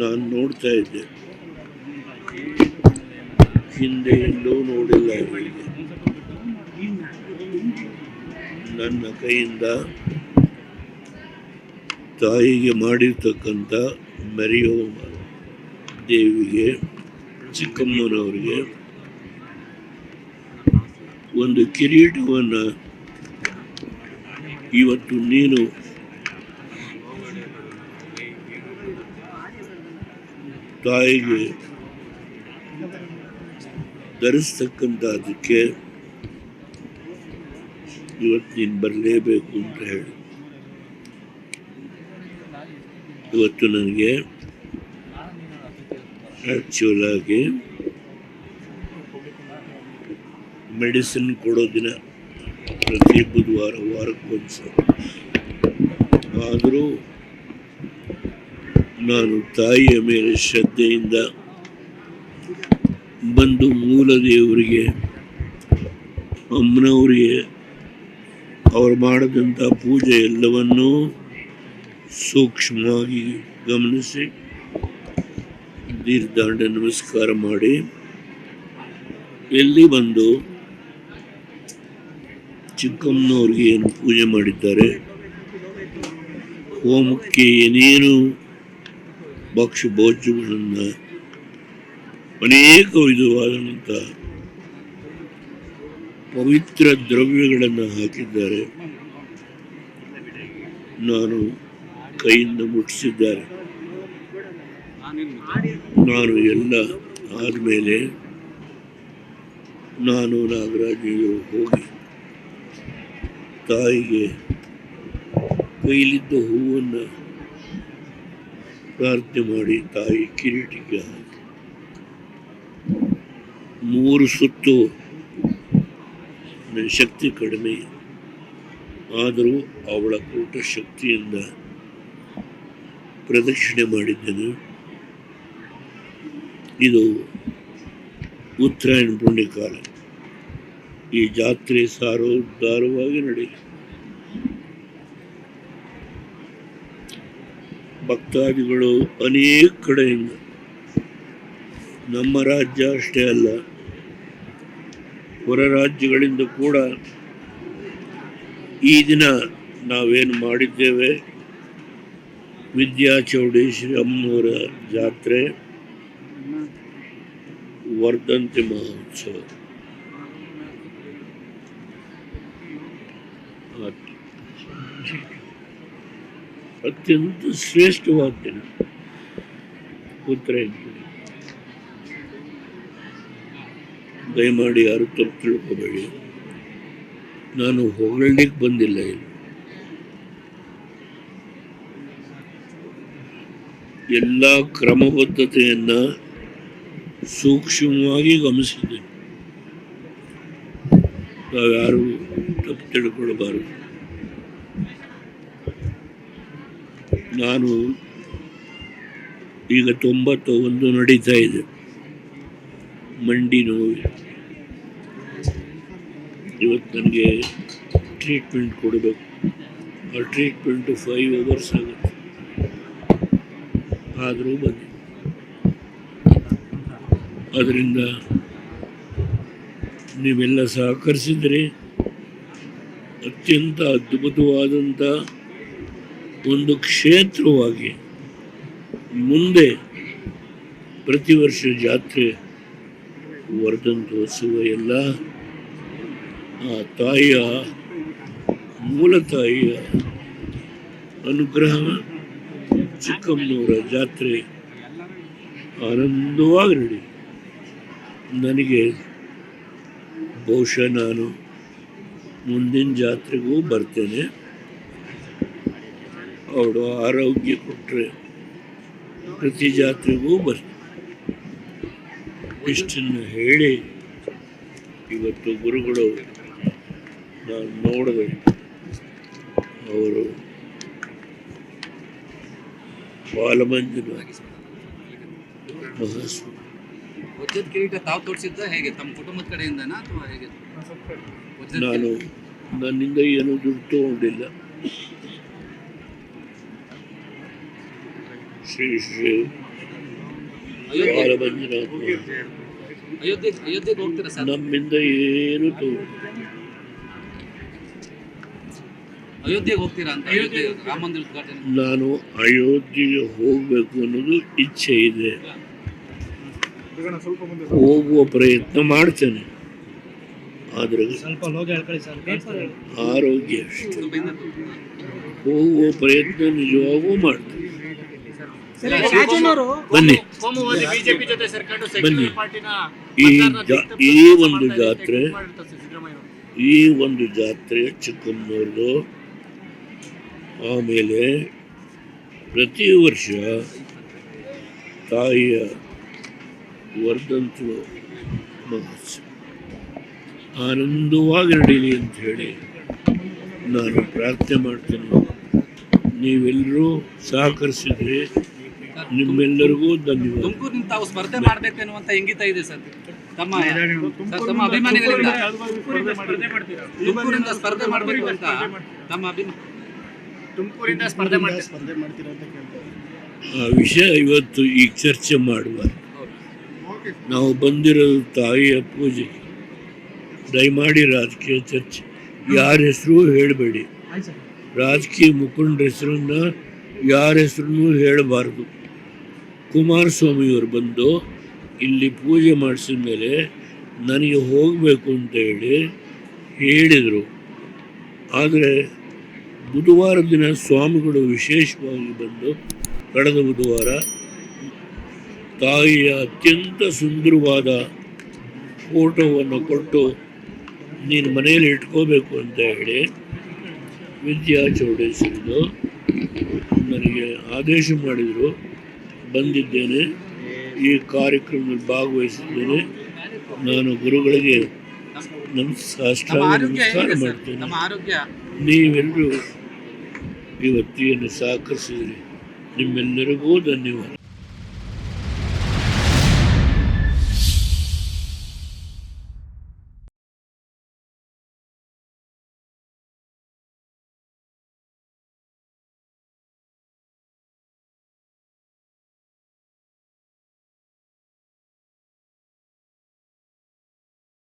ನಾನು ನೋಡ್ತಾ ಇದ್ದೆ. ಹಿಂದೆ ಎಲ್ಲೂ ನೋಡಿಲ್ಲ ನನ್ನ ಕೈಯಿಂದ ತಾಯಿಗೆ ಮಾಡಿರ್ತಕ್ಕಂಥ ಮೆರೆಯೋ ದೇವಿಗೆ, ಚಿಕ್ಕಮ್ಮನವರಿಗೆ ಒಂದು ಕಿರೀಟವನ್ನು ಇವತ್ತು ನೀನು ತಾಯಿಗೆ ಧರಿಸ್ತಕ್ಕಂಥದ್ದಕ್ಕೆ ಇವತ್ತು ನೀನು ಬರಲೇಬೇಕು ಅಂತ ಹೇಳಿ ಇವತ್ತು ನನಗೆ ಆ್ಯಕ್ಚುಲ್ ಆಗಿ ಮೆಡಿಸಿನ್ ಕೊಡೋ ದಿನ ಪ್ರತಿ ಬುಧವಾರ ವಾರಕ್ಕೊಂದ್ಸಲ ಆದರೂ ನಾನು ತಾಯಿಯ ಮೇಲೆ ಶ್ರದ್ಧೆಯಿಂದ ಬಂದು ಮೂಲ ದೇವರಿಗೆ ಅಮ್ಮನವರಿಗೆ ಅವರು ಮಾಡಿದಂಥ ಪೂಜೆ ಎಲ್ಲವನ್ನೂ ಸೂಕ್ಷ್ಮವಾಗಿ ಗಮನಿಸಿ ದೀರ್ಘಾಂಡ ನಮಸ್ಕಾರ ಮಾಡಿ ಎಲ್ಲಿ ಬಂದು ಚಿಕ್ಕಮ್ಮನವ್ರಿಗೆ ಏನು ಪೂಜೆ ಮಾಡಿದ್ದಾರೆ, ಹೋಮಕ್ಕೆ ಏನೇನು ಭಕ್ಷ್ಯ ಭೋಜ್ಯಗಳನ್ನು ಅನೇಕ ವಿಧವಾದಂಥ ಪವಿತ್ರ ದ್ರವ್ಯಗಳನ್ನು ಹಾಕಿದ್ದಾರೆ. ನಾನು ಕೈಯಿಂದ ಮುಟ್ಟಿಸಿದ್ದಾರೆ. ನಾನು ಎಲ್ಲ ಆದಮೇಲೆ ನಾನು ನಾಗರಾಜರು ಹೋಗಿ ತಾಯಿಗೆ ಕೈಲಿದ್ದ ಹೂವನ್ನು ಪ್ರಾರ್ಥನೆ ಮಾಡಿ ತಾಯಿ ಕಿರೀಟಿಗೆ ಹಾಕಿ. ಮೂರು ಸುತ್ತು ನನ್ನ ಶಕ್ತಿ ಕಡಿಮೆ. ಆದರೂ ಅವಳ ಕೂಟ ಶಕ್ತಿಯಿಂದ ಪ್ರದಕ್ಷಿಣೆ ಮಾಡಿದ್ದೇನೆ. ಇದು ಉತ್ತರಾಯಣ ಪುಣ್ಯಕಾಲ. ಈ ಜಾತ್ರೆ ಸಾರೋದ್ಧಾರವಾಗಿ ನಡೆಯಲಿ ಭಕ್ತಾದಿಗಳು ಅನೇಕ ಕಡೆಯಿಂದ. ನಮ್ಮ ರಾಜ್ಯ ಅಷ್ಟೇ ಅಲ್ಲ. ಹೊರ ರಾಜ್ಯಗಳಿಂದ ಕೂಡ ಈ ದಿನ ನಾವೇನು ಮಾಡಿದ್ದೇವೆ? ವಿದ್ಯಾ ಚೌಡೇಶ್ವರಿ ಅಮ್ಮನವರ ಜಾತ್ರೆ, ವರ್ಧಂತಿ ಮಹೋತ್ಸವ. ಅತ್ಯಂತ ಶ್ರೇಷ್ಠವಾದ ದಿನ ಉತ್ತರಾಯಣ ದಯಮಾಡಿ ಯಾರು ತಪ್ಪು ತಿಳ್ಕೋಬೇಡಿ. ನಾನು ಹೊಗಳಲಿಕ್ಕೆ ಬಂದಿಲ್ಲ ಇಲ್ಲಿ. ಎಲ್ಲ ಕ್ರಮಬದ್ಧತೆಯನ್ನ ಸೂಕ್ಷ್ಮವಾಗಿ ಗಮನಿಸಿದ್ದೇನೆ. ನಾವ್ಯಾರು ತಪ್ಪು ತಿಳ್ಕೊಳ್ಬಾರದು. ನಾನು ಈಗ ತೊಂಬತ್ತ ಒಂದು ನಡೀತಾ ಇದೆ. ಮಂಡಿ ನೋವು. ಇವತ್ತು ನನಗೆ ಟ್ರೀಟ್ಮೆಂಟ್ ಕೊಡಬೇಕು. ಆ ಟ್ರೀಟ್ಮೆಂಟು ಫೈವ್ ಅವರ್ಸ್ ಆಗುತ್ತೆ. ಆದರೂ ಬಂದೆ ಅದರಿಂದ ನೀವೆಲ್ಲ ಸಹಕರಿಸಿದರೆ ಅತ್ಯಂತ ಅದ್ಭುತವಾದಂಥ ಒಂದು ಕ್ಷೇತ್ರವಾಗಿ ಮುಂದೆ ಪ್ರತಿ ವರ್ಷ ಜಾತ್ರೆ ವರ್ಧಂತೋತ್ಸವ ಎಲ್ಲ, ಆ ತಾಯಿಯ ಮೂಲ ತಾಯಿಯ ಅನುಗ್ರಹ ಚಿಕ್ಕಮ್ಮನವರ ಜಾತ್ರೆ ಆನಂದವಾಗಿ ನಡಿ ನನಗೆ ಬಹುಶಃ ನಾನು ಮುಂದಿನ ಜಾತ್ರೆಗೂ ಬರ್ತೇನೆ. ಅವಳು ಆರೋಗ್ಯ ಕೊಟ್ಟರೆ ಪ್ರತಿ ಜಾತ್ರೆಗೂ ಬರ್ತೇನೆ ಇಷ್ಟನ್ನು ಹೇಳಿ ಇವತ್ತು ಗುರುಗಳು ನಾನು ನೋಡಿದೆ ಅವರು ಬಾಲಮಂಜನ ಮಹಾಸ್ವಾಮಿ ವಜ್ರದ ಕಿರೀಟ ತಾವು ತೋರಿಸಿದ್ದ ಹೇಗೆ? ತಮ್ಮ ಕುಟುಂಬದ ಕಡೆಯಿಂದನಾ ಅಥವಾ ಹೇಗೆ? ನಾನು ನನ್ನಿಂದ ಏನು ದುಡ್ಡು ತಗೊಂಡಿಲ್ಲ. ಶ್ರೀ ಶ್ರೀ ಅಯೋಧ್ಯೆ. ಬಾಲಮಂಜುನಾಥ ಅಯೋಧ್ಯೆ ಹೋಗ್ತೀರಾ ಸರ್? ನಮ್ಮಿಂದ ಏನು ಅಯೋಧ್ಯೆಗೆ ಹೋಗ್ತೀರಾ ಅಂತ ಅಯೋಧ್ಯೆ ರಾಮ ಮಂದಿರ ಉದ್ಘಾಟನೆ? ನಾನು ಅಯೋಧ್ಯೆಗೆ ಹೋಗಬೇಕು ಅನ್ನೋದು ಇಚ್ಛೆ ಇದೆ. ಹೋಗುವ ಪ್ರಯತ್ನ ಮಾಡ್ತೇನೆ. ಆದ್ರೆ ಆರೋಗ್ಯ ಅಷ್ಟೇ. ಸ್ವಲ್ಪ ಆರೋಗ್ಯ ಹೋಗುವ ಪ್ರಯತ್ನ ನಿಜವಾಗೂ ಮಾಡ್ತೇನೆ. ಬನ್ನಿ. ಬನ್ನಿ. ಈ ಜಾ- ಈ ಒಂದು ಜಾತ್ರೆ. ಈ ಒಂದು ಜಾತ್ರೆ ಚಿಕ್ಕಮ್ಮನವ್ರದ್ದು ಆಮೇಲೆ ಪ್ರತಿ ವರ್ಷ ತಾಯಿಯ ವರ್ಧಂತು ಮಹೋತ್ಸವ. ಆನಂದವಾಗಿ ನಡೀಲಿ ಅಂತ ಹೇಳಿ ನಾನು ಪ್ರಾರ್ಥನೆ ಮಾಡ್ತೀನಿ. ನೀವೆಲ್ಲರೂ ಸಹಕರಿಸಿದ್ರೆ ನಿಮ್ಮೆಲ್ಲರಿಗೂ ಧನ್ಯವಾದ. ತುಮಕೂರಿನ ತಾವು ಸ್ಪರ್ಧೆ ಮಾಡ್ಬೇಕು ಅನ್ನುವಂತ ಇಂಗಿತ ಇದೆ ಸರ್? ತಮ್ಮ ಸರ್, ತಮ್ಮ ಅಭಿಮಾನಿಗಳಿಂದ. ತುಮಕೂರಿಂದ ಸ್ಪರ್ಧೆ ಮಾಡಬೇಕು ಅಂತ ತಮ್ಮ ಅಭಿಮಾನ ತುಮಕೂರಿಂದ ಸ್ಪರ್ಧೆ ಮಾಡ್ತೀರಾ? ಆ ವಿಷಯ ಇವತ್ತು ಈಗ ಚರ್ಚೆ ಮಾಡುವ. ನಾವು ಬಂದಿರೋದು ತಾಯಿಯ ಪೂಜೆ. ದಯಮಾಡಿ ರಾಜಕೀಯ ಚರ್ಚೆ. ಯಾರ ಹೆಸರು ಹೇಳಬೇಡಿ. ರಾಜಕೀಯ ಮುಖಂಡರ ಹೆಸರನ್ನ ಯಾರ ಹೆಸರನ್ನು ಹೇಳಬಾರ್ದು. ಕುಮಾರಸ್ವಾಮಿಯವರು ಬಂದು ಇಲ್ಲಿ ಪೂಜೆ ಮಾಡಿಸಿದ ಮೇಲೆ ನನಗೆ ಹೋಗಬೇಕು ಅಂತ ಹೇಳಿ ಹೇಳಿದರು. ಆದರೆ ಬುಧವಾರ ದಿನ ಸ್ವಾಮಿಗಳು ವಿಶೇಷವಾಗಿ ಬಂದು ಕಳೆದ ಬುಧವಾರ ತಾಯಿಯ ಅತ್ಯಂತ ಸುಂದರವಾದ ಫೋಟೋವನ್ನು ಕೊಟ್ಟು ನೀನು ಮನೆಯಲ್ಲಿ ಇಟ್ಕೋಬೇಕು ಅಂತ ಹೇಳಿ ವಿದ್ಯಾ ಚೌಡೇಶ್ವರಿದು ನನಗೆ ಆದೇಶ ಮಾಡಿದರು. ಬಂದಿದ್ದೇನೆ. ಈ ಕಾರ್ಯಕ್ರಮದಲ್ಲಿ ಭಾಗವಹಿಸಿದ್ದೇನೆ. ನಾನು ಗುರುಗಳಿಗೆ ನಮ್ಮ ನಮಸ್ಕಾರ ನಮಸ್ಕಾರ ಮಾಡ್ತೇನೆ. ನೀವೆಲ್ಲರೂ ಇವತ್ತಿಯನ್ನು ಸಹಕರಿಸಿದ್ರಿ. ನಿಮ್ಮೆಲ್ಲರಿಗೂ ಧನ್ಯವಾದ.